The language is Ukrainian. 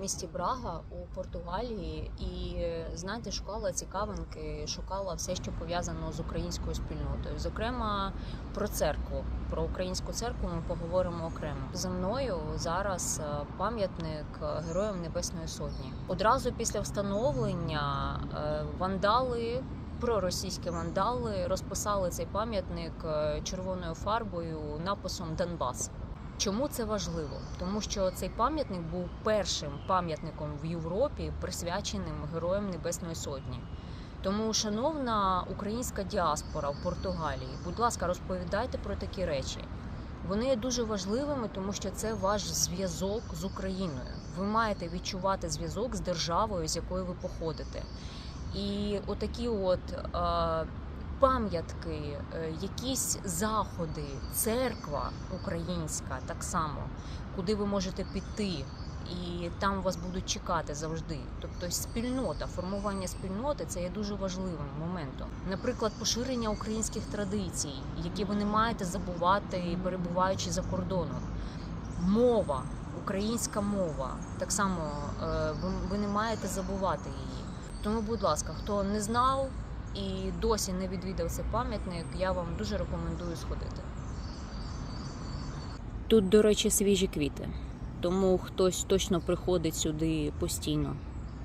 місті Брага у Португалії, і знаєте, шукала цікавинки, шукала все, що пов'язано з українською спільнотою. Зокрема, про церкву. Про українську церкву ми поговоримо окремо. За мною зараз е, пам'ятник Героям Небесної Сотні. Одразу після встановлення е, вандали. Проросійські вандали розписали цей пам'ятник е, червоною фарбою написом Донбас. Чому це важливо? Тому що цей пам'ятник був першим пам'ятником в Європі, присвяченим Героям Небесної Сотні. Тому, шановна українська діаспора в Португалії, будь ласка, розповідайте про такі речі. Вони є дуже важливими, тому що це ваш зв'язок з Україною. Ви маєте відчувати зв'язок з державою, з якої ви походите. І отакі от е, пам'ятки, е, якісь заходи, церква українська так само, куди ви можете піти, і там вас будуть чекати завжди. Тобто спільнота, формування спільноти це є дуже важливим моментом. Наприклад, поширення українських традицій, які ви не маєте забувати, перебуваючи за кордоном. Мова, українська мова, так само е, ви, ви не маєте забувати її. Тому, будь ласка, хто не знав і досі не відвідав цей пам'ятник, я вам дуже рекомендую сходити. Тут, до речі, свіжі квіти, тому хтось точно приходить сюди постійно.